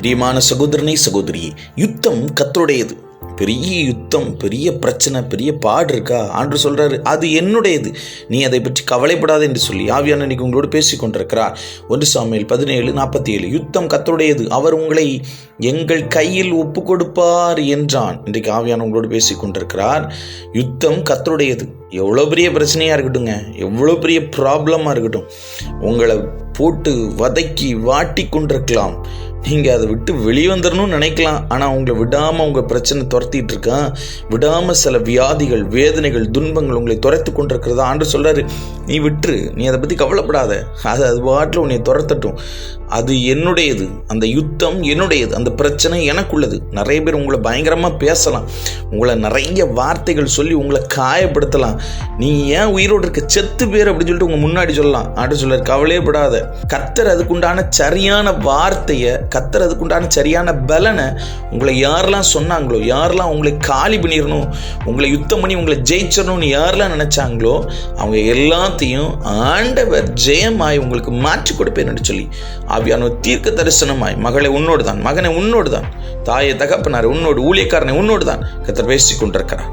பிரியமான சகோதரனே சகோதரியே யுத்தம் கத்தருடையது பெரிய யுத்தம் பெரிய பிரச்சனை பெரிய பாடு இருக்கா? ஆண்டு சொல்கிறாரு அது என்னுடையது. நீ அதை பற்றி கவலைப்படாத என்று சொல்லி ஆவியான இன்னைக்கு உங்களோடு பேசி கொண்டிருக்கிறார். ஒன்று சாமியில் பதினேழு நாற்பத்தி ஏழு யுத்தம் கத்தருடையது அவர் உங்களை எங்கள் கையில் ஒப்பு கொடுப்பார் என்றான். இன்றைக்கு ஆவியான உங்களோடு பேசிக் கொண்டிருக்கிறார். யுத்தம் கத்தருடையது எவ்வளோ பெரிய பிரச்சனையாக இருக்கட்டுங்க எவ்வளோ பெரிய ப்ராப்ளமாக இருக்கட்டும். உங்களை போட்டு வதக்கி வாட்டி கொண்டிருக்கலாம். நீங்கள் அதை விட்டு வெளியே வந்துடணும்னு நினைக்கலாம். ஆனால் உங்களை விடாமல் உங்கள் பிரச்சனை துரத்திட்டு இருக்கான். விடாமல் சில வியாதிகள் வேதனைகள் துன்பங்கள் உங்களை துரத்து கொண்டிருக்கிறதா? ஆண்டு சொல்கிறாரு நீ விட்டுரு. நீ அதை பற்றி கவலைப்படாத. அது அது பாட்டில் உன்னை துரத்தட்டும். அது என்னுடையது. அந்த யுத்தம் என்னுடையது. அந்த பிரச்சனை எனக்குள்ளது. நிறைய பேர் உங்களை பயங்கரமாக பேசலாம். உங்களை நிறைய வார்த்தைகள் சொல்லி உங்களை காயப்படுத்தலாம். நீ ஏன் உயிரோடு இருக்க? செத்து பேர் அப்படின்னு சொல்லிட்டு உங்கள் முன்னாடி சொல்லலாம். ஆண்டு சொல்றாரு கவலையப்படாத கத்தர் அதுக்குண்டான சரியான வார்த்தையை கத்தர் அதுக்குண்டான சரியான பலனை உங்களை யாரெல்லாம் சொன்னாங்களோ யாரெல்லாம் உங்களை காலி பண்ணிடணும் உங்களை யுத்தம் பண்ணி உங்களை ஜெயிச்சிடணும்னு யாரெல்லாம் நினைச்சாங்களோ அவங்க எல்லாத்தையும் ஆண்டவர் ஜெயமாய் உங்களுக்கு மாற்றி கொடுப்பேன்னு சொல்லி ஆவியான தீர்க்க தரிசனமாய் மகளை உன்னோடு தான் மகனை உன்னோடு தான் தாயை தகப்பனார் உன்னோடு ஊழியக்காரனை உன்னோடு தான் கத்தர் பேசிக் கொண்டிருக்கிறார்